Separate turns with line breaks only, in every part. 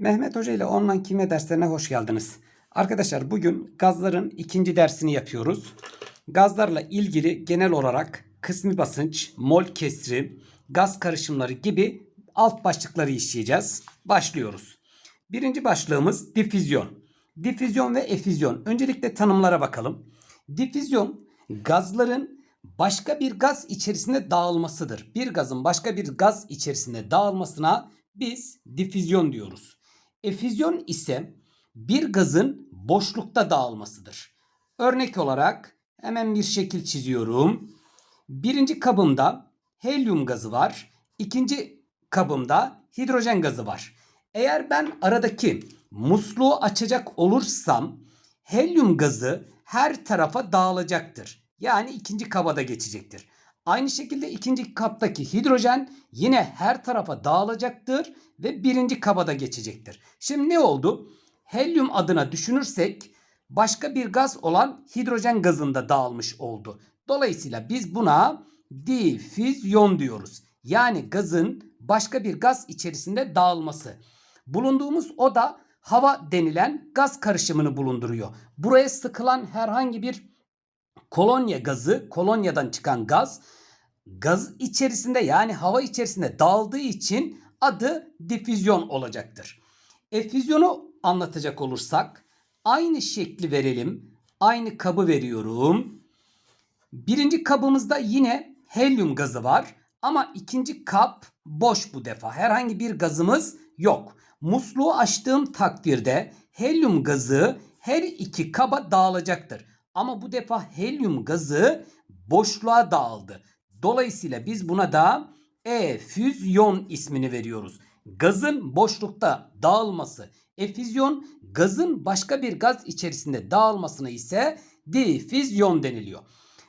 Mehmet Hoca ile online kimya derslerine hoş geldiniz. Arkadaşlar bugün gazların ikinci dersini yapıyoruz. Gazlarla ilgili genel olarak kısmi basınç, mol kesri, gaz karışımları gibi alt başlıkları işleyeceğiz. Başlıyoruz. Birinci başlığımız difüzyon. Difüzyon ve efüzyon. Öncelikle tanımlara bakalım. Difüzyon gazların başka bir gaz içerisinde dağılmasıdır. Bir gazın başka bir gaz içerisinde dağılmasına biz difüzyon diyoruz. Efüzyon ise bir gazın boşlukta dağılmasıdır. Örnek olarak hemen bir şekil çiziyorum. Birinci kabımda helyum gazı var. İkinci kabımda hidrojen gazı var. Eğer ben aradaki musluğu açacak olursam helyum gazı her tarafa dağılacaktır. Yani ikinci kaba da geçecektir. Aynı şekilde ikinci kaptaki hidrojen yine her tarafa dağılacaktır ve birinci kaba da geçecektir. Şimdi ne oldu? Helyum adına düşünürsek başka bir gaz olan hidrojen gazında dağılmış oldu. Dolayısıyla biz buna difüzyon diyoruz. Yani gazın başka bir gaz içerisinde dağılması. Bulunduğumuz oda hava denilen gaz karışımını bulunduruyor. Buraya sıkılan herhangi bir kolonya gazı, kolonyadan çıkan gaz gaz içerisinde yani hava içerisinde dağıldığı için adı difüzyon olacaktır. Efüzyonu anlatacak olursak aynı şekli verelim. Aynı kabı veriyorum. Birinci kabımızda yine helyum gazı var ama ikinci kap boş bu defa. Herhangi bir gazımız yok. Musluğu açtığım takdirde helyum gazı her iki kaba dağılacaktır. Ama bu defa helyum gazı boşluğa dağıldı. Dolayısıyla biz buna da efüzyon ismini veriyoruz. Gazın boşlukta dağılması. Efüzyon gazın başka bir gaz içerisinde dağılmasına ise difüzyon deniliyor.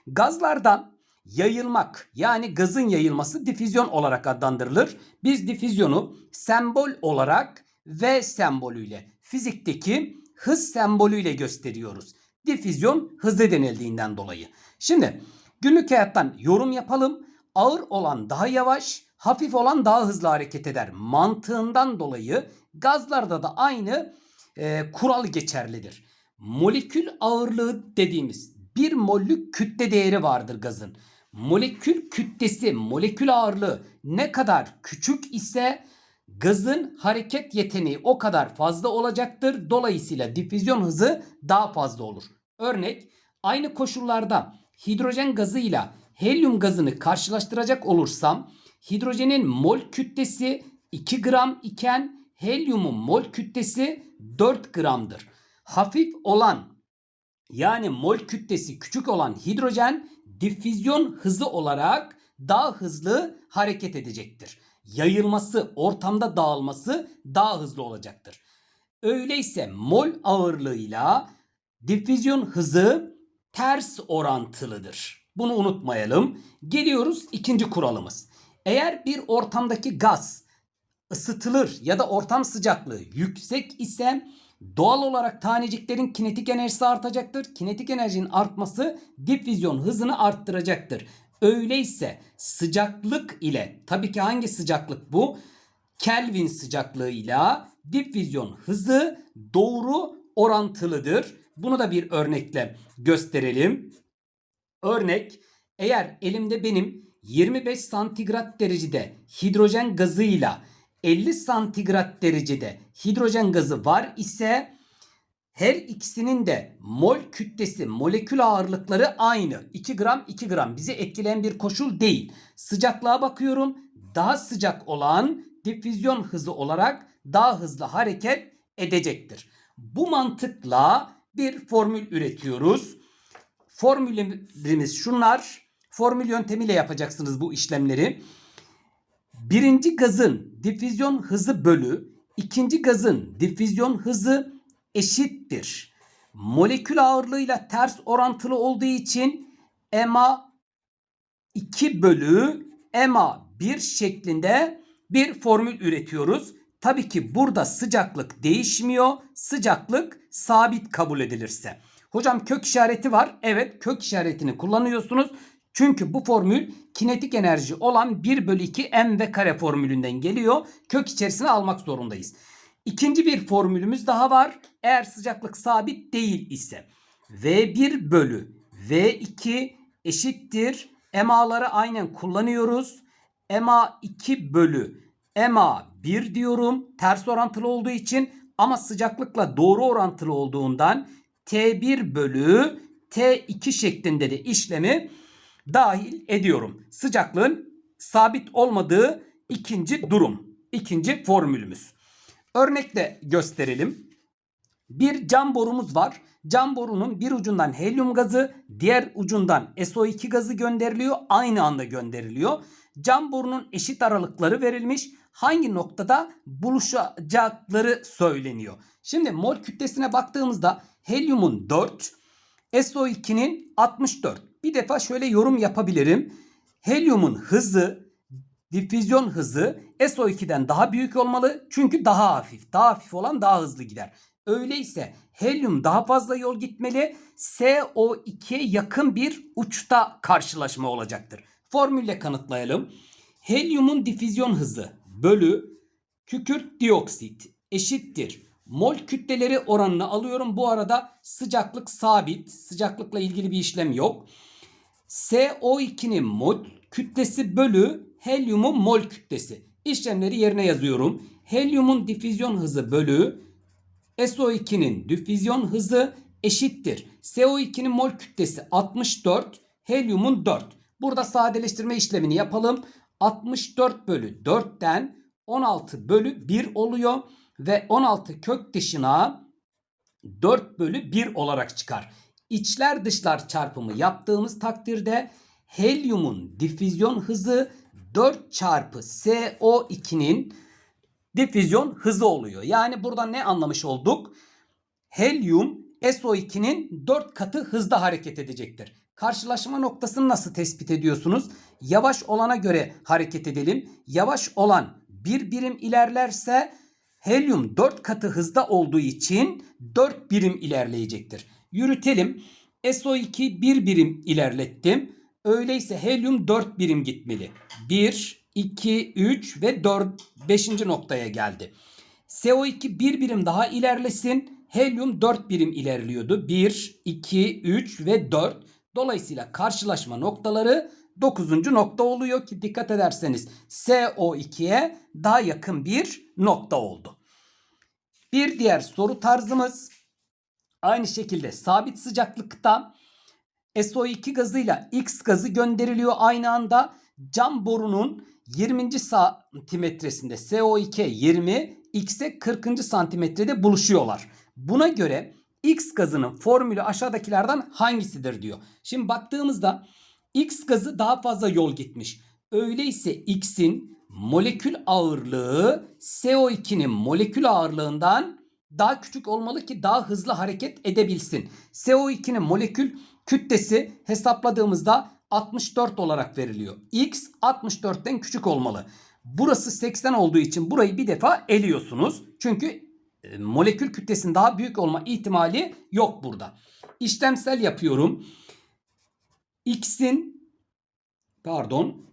Gazlardan yayılmak yani gazın yayılması difüzyon olarak adlandırılır. Biz difüzyonu sembol olarak V sembolüyle fizikteki hız sembolüyle gösteriyoruz. Difüzyon hızlı denildiğinden dolayı. Şimdi günlük hayattan yorum yapalım. Ağır olan daha yavaş, hafif olan daha hızlı hareket eder. Mantığından dolayı gazlarda da aynı e, kural geçerlidir. Molekül ağırlığı dediğimiz bir mollük kütle değeri vardır gazın. Molekül kütlesi, molekül ağırlığı ne kadar küçük ise gazın hareket yeteneği o kadar fazla olacaktır. Dolayısıyla difüzyon hızı daha fazla olur. Örnek aynı koşullarda hidrojen gazıyla helyum gazını karşılaştıracak olursam hidrojenin mol kütlesi 2 gram iken helyumun mol kütlesi 4 gramdır. Hafif olan yani mol kütlesi küçük olan hidrojen difüzyon hızı olarak daha hızlı hareket edecektir. Yayılması, ortamda dağılması daha hızlı olacaktır. Öyleyse mol ağırlığıyla difüzyon hızı ters orantılıdır. Bunu unutmayalım. Geliyoruz ikinci kuralımız. Eğer bir ortamdaki gaz ısıtılır ya da ortam sıcaklığı yüksek ise doğal olarak taneciklerin kinetik enerjisi artacaktır. Kinetik enerjinin artması difüzyon hızını arttıracaktır. Öyleyse sıcaklık ile tabii ki hangi sıcaklık bu? Kelvin sıcaklığıyla difüzyon hızı doğru orantılıdır. Bunu da bir örnekle gösterelim. Örnek eğer elimde benim 25 santigrat derecede hidrojen gazıyla 50 santigrat derecede hidrojen gazı var ise her ikisinin de mol kütlesi, molekül ağırlıkları aynı. 2 gram 2 gram bizi etkileyen bir koşul değil. Sıcaklığa bakıyorum. Daha sıcak olan difüzyon hızı olarak daha hızlı hareket edecektir. Bu mantıkla bir formül üretiyoruz. Formüllerimiz şunlar. Formül yöntemiyle yapacaksınız bu işlemleri. Birinci gazın difüzyon hızı bölü ikinci gazın difüzyon hızı eşittir. Molekül ağırlığıyla ters orantılı olduğu için EMA 2 bölü EMA 1 şeklinde bir formül üretiyoruz. Tabii ki burada sıcaklık değişmiyor. Sıcaklık sabit kabul edilirse. Hocam kök işareti var. Evet kök işaretini kullanıyorsunuz. Çünkü bu formül kinetik enerji olan 1 bölü 2 m ve kare formülünden geliyor. Kök içerisine almak zorundayız. İkinci bir formülümüz daha var. Eğer sıcaklık sabit değil ise V1 bölü V2 eşittir. MA'ları aynen kullanıyoruz. MA 2 bölü MA 1 diyorum. Ters orantılı olduğu için ama sıcaklıkla doğru orantılı olduğundan T1 bölü T2 şeklinde de işlemi dahil ediyorum. Sıcaklığın sabit olmadığı ikinci durum. ikinci formülümüz. Örnekle gösterelim. Bir cam borumuz var. Cam borunun bir ucundan helyum gazı, diğer ucundan SO2 gazı gönderiliyor. Aynı anda gönderiliyor. Cam borunun eşit aralıkları verilmiş. Hangi noktada buluşacakları söyleniyor. Şimdi mol kütlesine baktığımızda helyumun 4, SO2'nin 64. Bir defa şöyle yorum yapabilirim. Helyumun hızı, difüzyon hızı SO2'den daha büyük olmalı. Çünkü daha hafif. Daha hafif olan daha hızlı gider. Öyleyse helyum daha fazla yol gitmeli. SO2'ye yakın bir uçta karşılaşma olacaktır. Formülle kanıtlayalım. Helyumun difüzyon hızı bölü kükürt dioksit eşittir. Mol kütleleri oranını alıyorum. Bu arada sıcaklık sabit. Sıcaklıkla ilgili bir işlem yok. SO2'nin mol kütlesi bölü helyumun mol kütlesi. İşlemleri yerine yazıyorum. Helyumun difüzyon hızı bölü SO2'nin difüzyon hızı eşittir. SO2'nin mol kütlesi 64, helyumun 4. Burada sadeleştirme işlemini yapalım. 64 bölü 4'ten 16 bölü 1 oluyor. Ve 16 kök dışına 4 bölü 1 olarak çıkar. İçler dışlar çarpımı yaptığımız takdirde helyumun difüzyon hızı 4 çarpı SO2'nin difüzyon hızı oluyor. Yani burada ne anlamış olduk? Helyum SO2'nin 4 katı hızda hareket edecektir. Karşılaşma noktasını nasıl tespit ediyorsunuz? Yavaş olana göre hareket edelim. Yavaş olan bir birim ilerlerse helyum 4 katı hızda olduğu için 4 birim ilerleyecektir. Yürütelim. SO2 1 birim ilerlettim. Öyleyse helyum 4 birim gitmeli. 1, 2, 3 ve 4, 5. noktaya geldi. CO2 bir birim daha ilerlesin. Helyum 4 birim ilerliyordu. 1, 2, 3 ve 4. Dolayısıyla karşılaşma noktaları 9. nokta oluyor ki dikkat ederseniz SO2'ye daha yakın bir nokta oldu. Bir diğer soru tarzımız aynı şekilde sabit sıcaklıkta SO2 gazıyla X gazı gönderiliyor aynı anda. Cam borunun 20. santimetresinde SO2 20, X'e 40. santimetrede buluşuyorlar. Buna göre X gazının formülü aşağıdakilerden hangisidir diyor. Şimdi baktığımızda X gazı daha fazla yol gitmiş. Öyleyse X'in molekül ağırlığı CO2'nin molekül ağırlığından daha küçük olmalı ki daha hızlı hareket edebilsin. CO2'nin molekül kütlesi hesapladığımızda 64 olarak veriliyor. X 64'ten küçük olmalı. Burası 80 olduğu için burayı bir defa eliyorsunuz. Çünkü molekül kütlesinin daha büyük olma ihtimali yok burada. İşlemsel yapıyorum. X'in pardon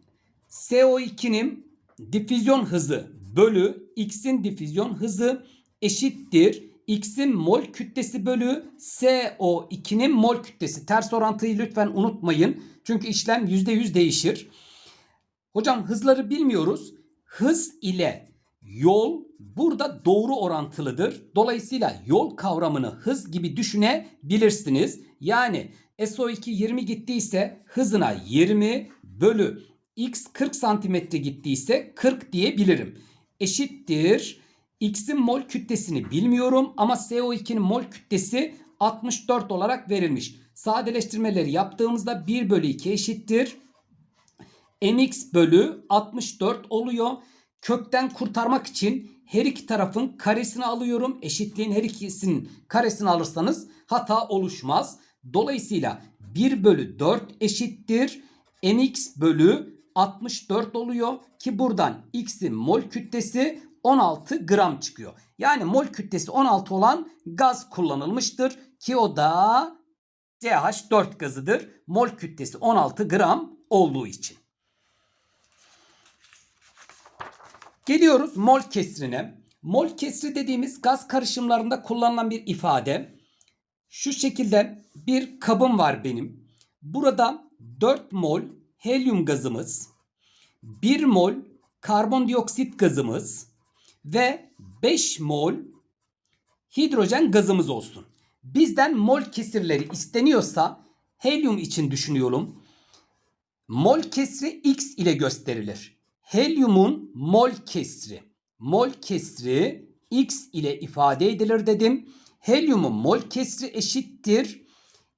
CO2'nin difüzyon hızı bölü X'in difüzyon hızı eşittir. X'in mol kütlesi bölü CO2'nin mol kütlesi. Ters orantıyı lütfen unutmayın. Çünkü işlem %100 değişir. Hocam hızları bilmiyoruz. Hız ile yol burada doğru orantılıdır. Dolayısıyla yol kavramını hız gibi düşünebilirsiniz. Yani SO2 20 gittiyse hızına 20 bölü x 40 santimetre gittiyse 40 diyebilirim. Eşittir. X'in mol kütlesini bilmiyorum ama CO2'nin mol kütlesi 64 olarak verilmiş. Sadeleştirmeleri yaptığımızda 1 bölü 2 eşittir. mx bölü 64 oluyor. Kökten kurtarmak için her iki tarafın karesini alıyorum. Eşitliğin her ikisinin karesini alırsanız hata oluşmaz. Dolayısıyla 1 bölü 4 eşittir. mx bölü 64 oluyor ki buradan x'in mol kütlesi 16 gram çıkıyor. Yani mol kütlesi 16 olan gaz kullanılmıştır ki o da CH4 gazıdır. Mol kütlesi 16 gram olduğu için. Geliyoruz mol kesrine. Mol kesri dediğimiz gaz karışımlarında kullanılan bir ifade. Şu şekilde bir kabım var benim. Burada 4 mol helyum gazımız, 1 mol karbondioksit gazımız ve 5 mol hidrojen gazımız olsun. Bizden mol kesirleri isteniyorsa helyum için düşünüyorum. Mol kesri x ile gösterilir. Helyumun mol kesri. Mol kesri x ile ifade edilir dedim. Helyumun mol kesri eşittir.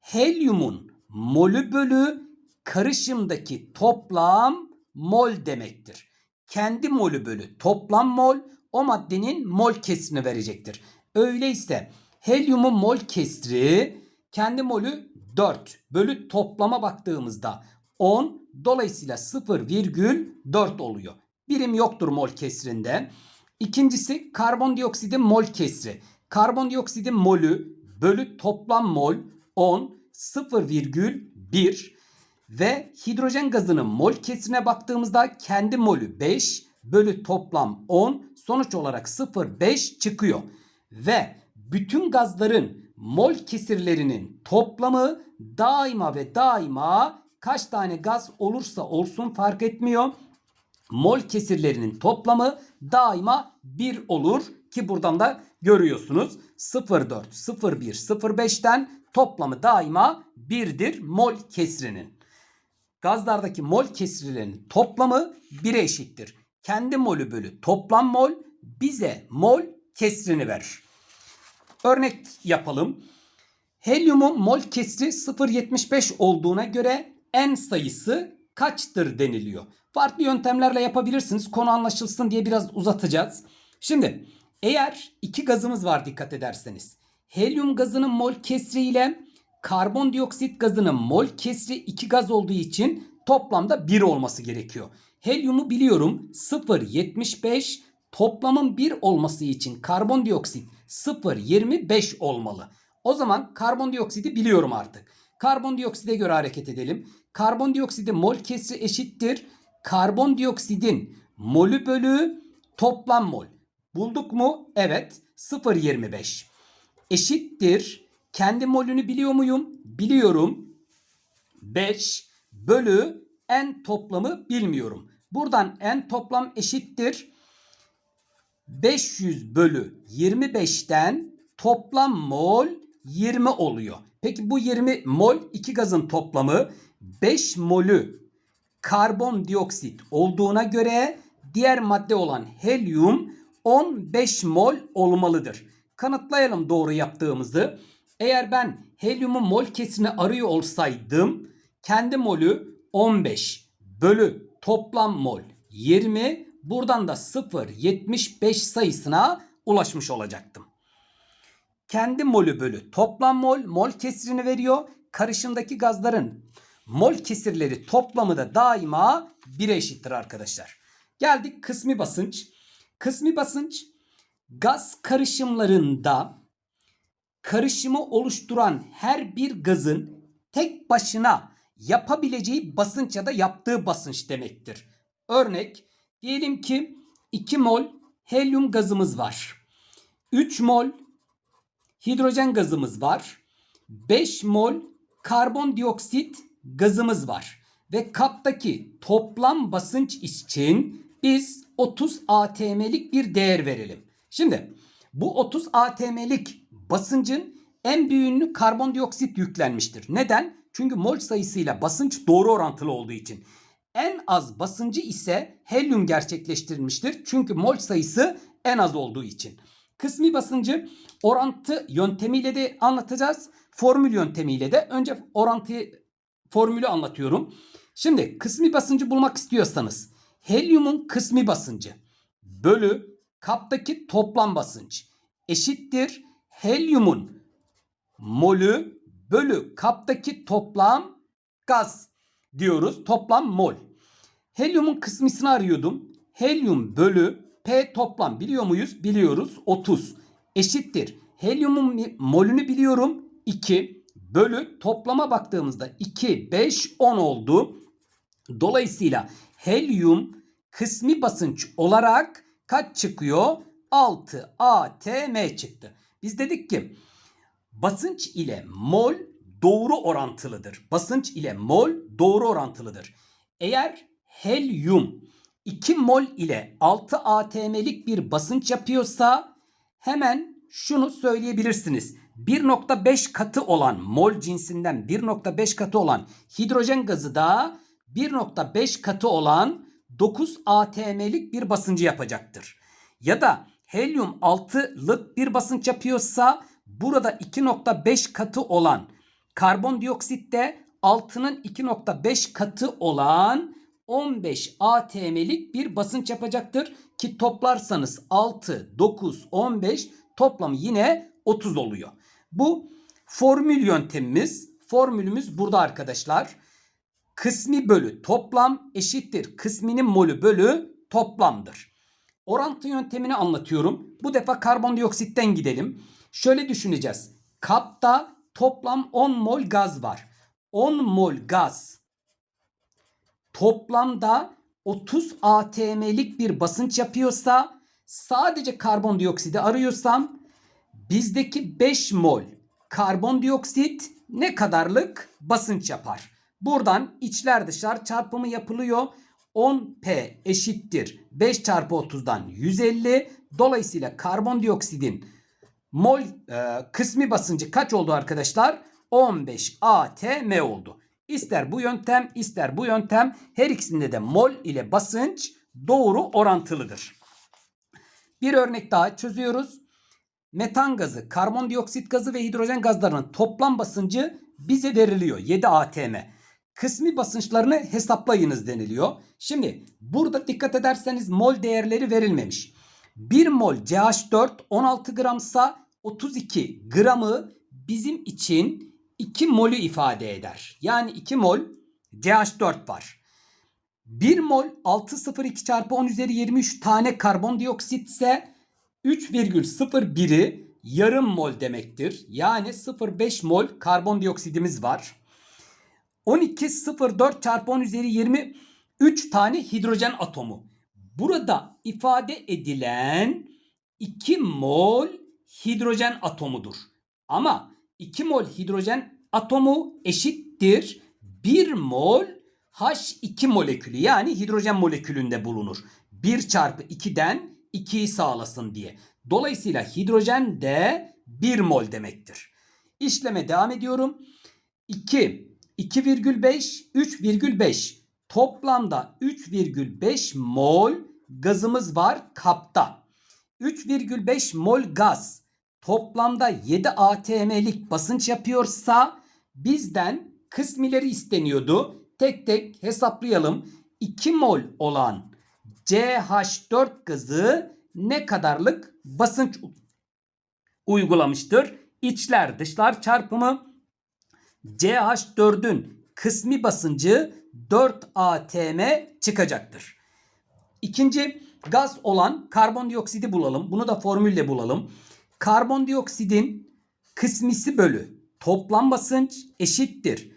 Helyumun molü bölü karışımdaki toplam mol demektir. Kendi molü bölü toplam mol o maddenin mol kesrini verecektir. Öyleyse helyumun mol kesri kendi molü 4 bölü toplama baktığımızda 10 dolayısıyla 0,4 oluyor. Birim yoktur mol kesrinde. İkincisi karbondioksidin mol kesri. Karbondioksidin molü bölü toplam mol 10 0,1 ve hidrojen gazının mol kesrine baktığımızda kendi molü 5 bölü toplam 10 sonuç olarak 0,5 çıkıyor. Ve bütün gazların mol kesirlerinin toplamı daima ve daima kaç tane gaz olursa olsun fark etmiyor. Mol kesirlerinin toplamı daima 1 olur ki buradan da görüyorsunuz 0,4, 0,1, 0,5'ten toplamı daima 1'dir mol kesrinin. Gazlardaki mol kesirlerinin toplamı 1'e eşittir. Kendi molü bölü toplam mol bize mol kesrini verir. Örnek yapalım. Helyumun mol kesri 0.75 olduğuna göre n sayısı kaçtır deniliyor. Farklı yöntemlerle yapabilirsiniz. Konu anlaşılsın diye biraz uzatacağız. Şimdi eğer iki gazımız var dikkat ederseniz. Helyum gazının mol kesri ile karbondioksit gazının mol kesri iki gaz olduğu için toplamda 1 olması gerekiyor. Helyumu biliyorum 0.75 toplamın 1 olması için karbondioksit 0.25 olmalı. O zaman karbondioksidi biliyorum artık. Karbondiokside göre hareket edelim. Karbondioksidin mol kesri eşittir. Karbondioksidin molü bölü toplam mol. Bulduk mu? Evet. 0.25 eşittir. Kendi molünü biliyor muyum? Biliyorum. 5 bölü n toplamı bilmiyorum. Buradan n toplam eşittir. 500 bölü 25'ten toplam mol 20 oluyor. Peki bu 20 mol iki gazın toplamı 5 molü karbondioksit olduğuna göre diğer madde olan helyum 15 mol olmalıdır. Kanıtlayalım doğru yaptığımızı. Eğer ben helyumun mol kesrini arıyor olsaydım kendi molü 15 bölü toplam mol 20 buradan da 0.75 sayısına ulaşmış olacaktım. Kendi molü bölü toplam mol mol kesirini veriyor. Karışımdaki gazların mol kesirleri toplamı da daima 1'e eşittir arkadaşlar. Geldik kısmi basınç. Kısmi basınç gaz karışımlarında karışımı oluşturan her bir gazın tek başına yapabileceği basınç ya da yaptığı basınç demektir. Örnek diyelim ki 2 mol helyum gazımız var. 3 mol hidrojen gazımız var. 5 mol karbondioksit gazımız var. Ve kaptaki toplam basınç için biz 30 atm'lik bir değer verelim. Şimdi bu 30 atm'lik basıncın en büyüğünü karbondioksit yüklenmiştir. Neden? Çünkü mol sayısıyla basınç doğru orantılı olduğu için. En az basıncı ise helyum gerçekleştirilmiştir. Çünkü mol sayısı en az olduğu için. Kısmi basıncı orantı yöntemiyle de anlatacağız. Formül yöntemiyle de önce orantı formülü anlatıyorum. Şimdi kısmi basıncı bulmak istiyorsanız helyumun kısmi basıncı bölü kaptaki toplam basınç eşittir helyumun molü bölü kaptaki toplam gaz diyoruz. Toplam mol. Helyumun kısmısını arıyordum. Helyum bölü P toplam biliyor muyuz? Biliyoruz. 30 eşittir. Helyumun molünü biliyorum. 2 bölü toplama baktığımızda 2, 5, 10 oldu. Dolayısıyla helyum kısmi basınç olarak kaç çıkıyor? 6 atm çıktı. Biz dedik ki basınç ile mol doğru orantılıdır. Basınç ile mol doğru orantılıdır. Eğer helyum 2 mol ile 6 atm'lik bir basınç yapıyorsa hemen şunu söyleyebilirsiniz. 1.5 katı olan mol cinsinden 1.5 katı olan hidrojen gazı da 1.5 katı olan 9 atm'lik bir basıncı yapacaktır. Ya da helyum 6'lık bir basınç yapıyorsa burada 2.5 katı olan karbondioksit de 6'nın 2.5 katı olan 15 atm'lik bir basınç yapacaktır ki toplarsanız 6, 9, 15 toplamı yine 30 oluyor. Bu formül yöntemimiz. Formülümüz burada arkadaşlar. Kısmi bölü toplam eşittir. Kısminin molü bölü toplamdır. Orantı yöntemini anlatıyorum. Bu defa karbondioksitten gidelim. Şöyle düşüneceğiz. Kapta toplam 10 mol gaz var. 10 mol gaz toplamda 30 atm'lik bir basınç yapıyorsa sadece karbondioksidi arıyorsam bizdeki 5 mol karbondioksit ne kadarlık basınç yapar? Buradan içler dışlar çarpımı yapılıyor. 10P eşittir 5 çarpı 30'dan 150. Dolayısıyla karbondioksidin mol e, kısmi basıncı kaç oldu arkadaşlar? 15 atm oldu. İster bu yöntem ister bu yöntem her ikisinde de mol ile basınç doğru orantılıdır. Bir örnek daha çözüyoruz. Metan gazı, karbondioksit gazı ve hidrojen gazlarının toplam basıncı bize veriliyor. 7 atm. Kısmi basınçlarını hesaplayınız deniliyor. Şimdi burada dikkat ederseniz mol değerleri verilmemiş. 1 mol CH4 16 gramsa 32 gramı bizim için 2 molü ifade eder. Yani 2 mol CH4 var. 1 mol 602 çarpı 10 üzeri 23 tane karbondioksit ise 3,01'i yarım mol demektir. Yani 0,5 mol karbondioksidimiz var. 12,04 çarpı 10 üzeri 23 tane hidrojen atomu. Burada ifade edilen 2 mol hidrojen atomudur. Ama 2 mol hidrojen atomu eşittir 1 mol H2 molekülü yani hidrojen molekülünde bulunur. 1 çarpı 2'den 2'yi sağlasın diye. Dolayısıyla hidrojen de 1 mol demektir. İşleme devam ediyorum. 2, 2,5, 3,5. Toplamda 3,5 mol gazımız var kapta. 3,5 mol gaz toplamda 7 atm'lik basınç yapıyorsa bizden kısmileri isteniyordu. Tek tek hesaplayalım. 2 mol olan CH4 gazı ne kadarlık basınç uygulamıştır? İçler dışlar çarpımı CH4'ün kısmi basıncı 4 atm çıkacaktır. İkinci gaz olan karbondioksidi bulalım. Bunu da formülle bulalım. Karbondioksidin kısmisi bölü toplam basınç eşittir.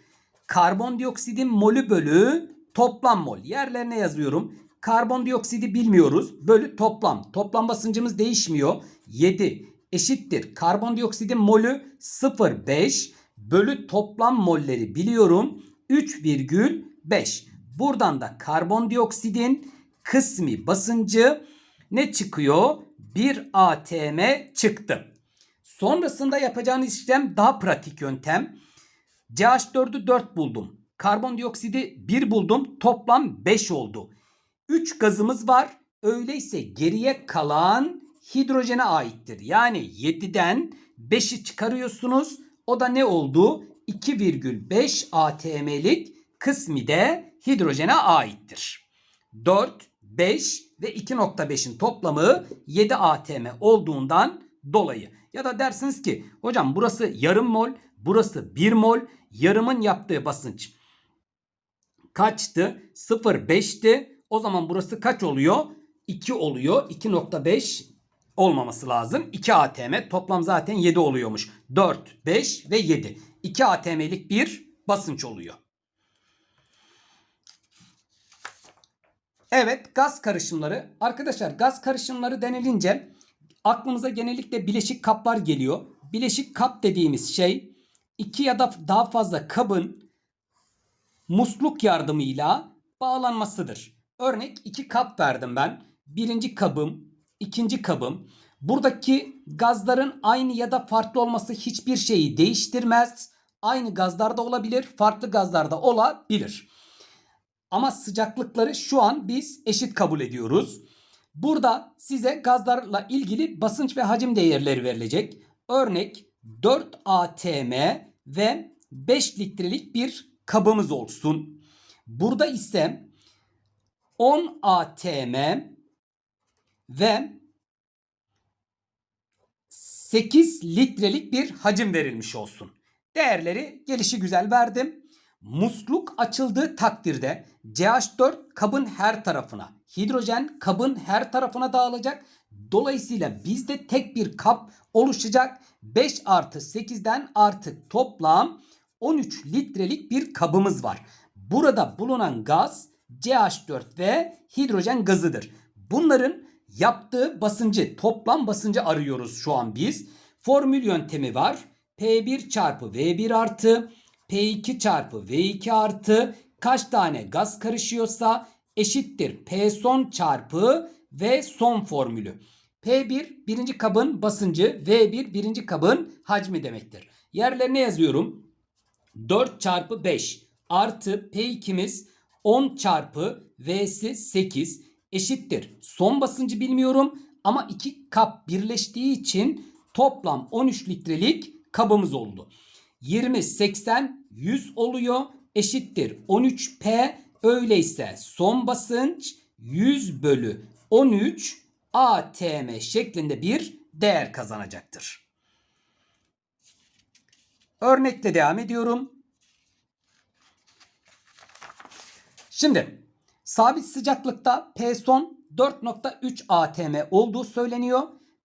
Karbondioksidin molü bölü toplam mol. Yerlerine yazıyorum. Karbondioksidi bilmiyoruz. Bölü toplam. Toplam basıncımız değişmiyor. 7 eşittir. Karbondioksidin molü 0,5 bölü toplam molleri biliyorum. 3,5. Buradan da karbondioksidin kısmi basıncı ne çıkıyor? 1 atm çıktı. Sonrasında yapacağınız işlem daha pratik yöntem. CH4'ü 4 buldum. Karbondioksidi 1 buldum. Toplam 5 oldu. 3 gazımız var. Öyleyse geriye kalan hidrojene aittir. Yani 7'den 5'i çıkarıyorsunuz. O da ne oldu? 2,5 atm'lik kısmi de hidrojene aittir. 4, 5 ve 2.5'in toplamı 7 atm olduğundan dolayı. Ya da dersiniz ki hocam burası yarım mol, burası 1 mol. Yarımın yaptığı basınç kaçtı? 0,5'ti. O zaman burası kaç oluyor? 2 oluyor. 2.5 olmaması lazım. 2 atm toplam zaten 7 oluyormuş. 4, 5 ve 7. 2 atm'lik bir basınç oluyor. Evet gaz karışımları. Arkadaşlar gaz karışımları denilince aklımıza genellikle bileşik kaplar geliyor. Bileşik kap dediğimiz şey iki ya da daha fazla kabın musluk yardımıyla bağlanmasıdır. Örnek iki kap verdim ben. Birinci kabım, ikinci kabım. Buradaki gazların aynı ya da farklı olması hiçbir şeyi değiştirmez. Aynı gazlarda olabilir, farklı gazlarda olabilir. Ama sıcaklıkları şu an biz eşit kabul ediyoruz. Burada size gazlarla ilgili basınç ve hacim değerleri verilecek. Örnek 4 atm ve 5 litrelik bir kabımız olsun. Burada ise 10 atm ve 8 litrelik bir hacim verilmiş olsun. Değerleri gelişi güzel verdim. Musluk açıldığı takdirde CH4 kabın her tarafına, hidrojen kabın her tarafına dağılacak. Dolayısıyla bizde tek bir kap oluşacak. 5 artı 8'den artık toplam 13 litrelik bir kabımız var. Burada bulunan gaz CH4 ve hidrojen gazıdır. Bunların yaptığı basıncı, toplam basıncı arıyoruz şu an biz. Formül yöntemi var. P1 çarpı V1 artı P2 çarpı V2 artı kaç tane gaz karışıyorsa eşittir P son çarpı V son formülü. P1 birinci kabın basıncı, V1 birinci kabın hacmi demektir. Yerlerine yazıyorum. 4 çarpı 5 artı P2'miz 10 çarpı V'si 8 eşittir. Son basıncı bilmiyorum ama iki kap birleştiği için toplam 13 litrelik kabımız oldu. 20, 80, 100 oluyor. Eşittir 13P. Öyleyse son basınç 100 bölü 13 ATM şeklinde bir değer kazanacaktır. Örnekle devam ediyorum. Şimdi sabit sıcaklıkta P son 4.3 atm olduğu söyleniyor.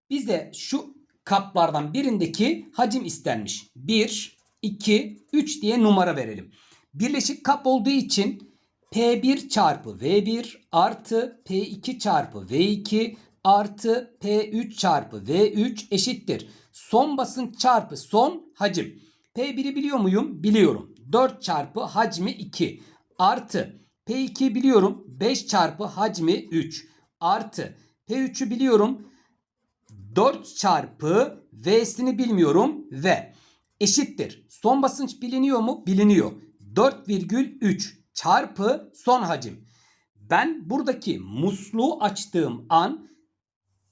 Bize şu kaplardan birindeki hacim istenmiş. 1, 2, 3 diye numara verelim. Birleşik kap olduğu için P1 çarpı V1 artı P2 çarpı V2 artı P3 çarpı V3 eşittir. Son basınç çarpı son hacim. P1'i biliyor muyum? Biliyorum. 4 çarpı hacmi 2 artı P2 biliyorum 5 çarpı hacmi 3 artı P3'ü biliyorum 4 çarpı V'sini bilmiyorum ve eşittir. Son basınç biliniyor mu? Biliniyor. 4,3 çarpı son hacim. Ben buradaki musluğu açtığım an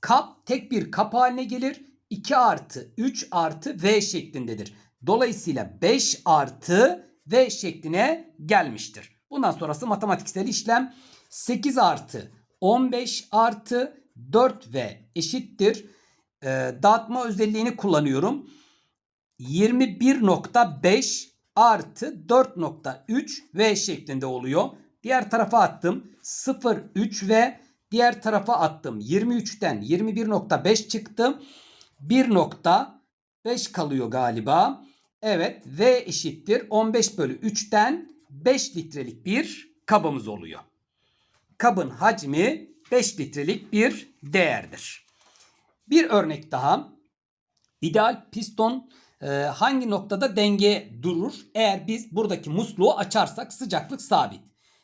kap tek bir kap haline gelir. 2 artı 3 artı V şeklindedir. Dolayısıyla 5 artı V şekline gelmiştir. Bundan sonrası matematiksel işlem 8 artı 15 artı 4V eşittir. Ee, dağıtma özelliğini kullanıyorum. 21.5 artı 4.3 V şeklinde oluyor. Diğer tarafa attım 0.3 ve diğer tarafa attım 23'ten 21.5 çıktı. 1.5 kalıyor galiba. Evet V eşittir 15 bölü 3'ten 5 litrelik bir kabımız oluyor. Kabın hacmi 5 litrelik bir değerdir. Bir örnek daha. İdeal piston e, hangi noktada denge durur? Eğer biz buradaki musluğu açarsak sıcaklık sabit.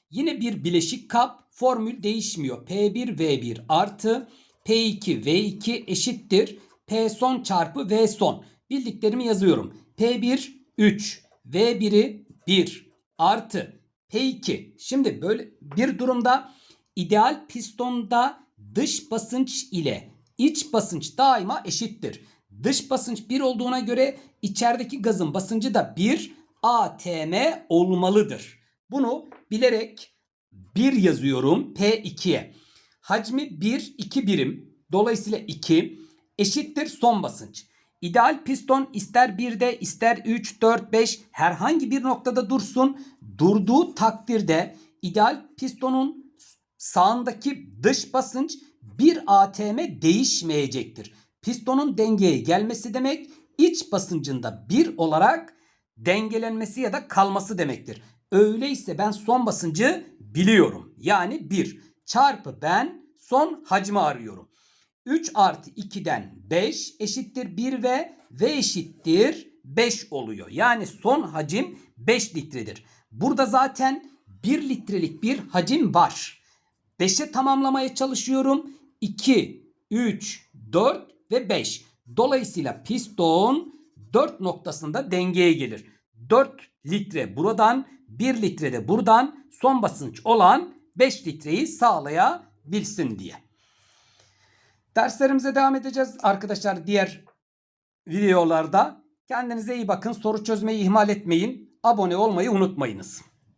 Yine bir bileşik kap formül değişmiyor. P1 V1 artı P2 V2 eşittir. P son çarpı V son. Bildiklerimi yazıyorum. P1 3 V1'i 1 artı P2. Şimdi böyle bir durumda ideal pistonda dış basınç ile iç basınç daima eşittir. Dış basınç 1 olduğuna göre içerideki gazın basıncı da 1 atm olmalıdır. Bunu bilerek 1 yazıyorum P2'ye. Hacmi 1, 2 birim. Dolayısıyla 2 eşittir son basınç. İdeal piston ister 1'de ister 3, 4, 5 herhangi bir noktada dursun. Durduğu takdirde ideal pistonun sağındaki dış basınç 1 atm değişmeyecektir. Pistonun dengeye gelmesi demek iç basıncında 1 olarak dengelenmesi ya da kalması demektir. Öyleyse ben son basıncı biliyorum. Yani 1 çarpı ben son hacmi arıyorum. 3 artı 2'den 5 eşittir 1 ve V eşittir 5 oluyor. Yani son hacim 5 litredir. Burada zaten 1 litrelik bir hacim var. 5'e tamamlamaya çalışıyorum. 2, 3, 4 ve 5. Dolayısıyla piston 4 noktasında dengeye gelir. 4 litre buradan 1 litre de buradan son basınç olan 5 litreyi sağlayabilsin diye. Derslerimize devam edeceğiz arkadaşlar diğer videolarda. Kendinize iyi bakın. Soru çözmeyi ihmal etmeyin. Abone olmayı unutmayınız.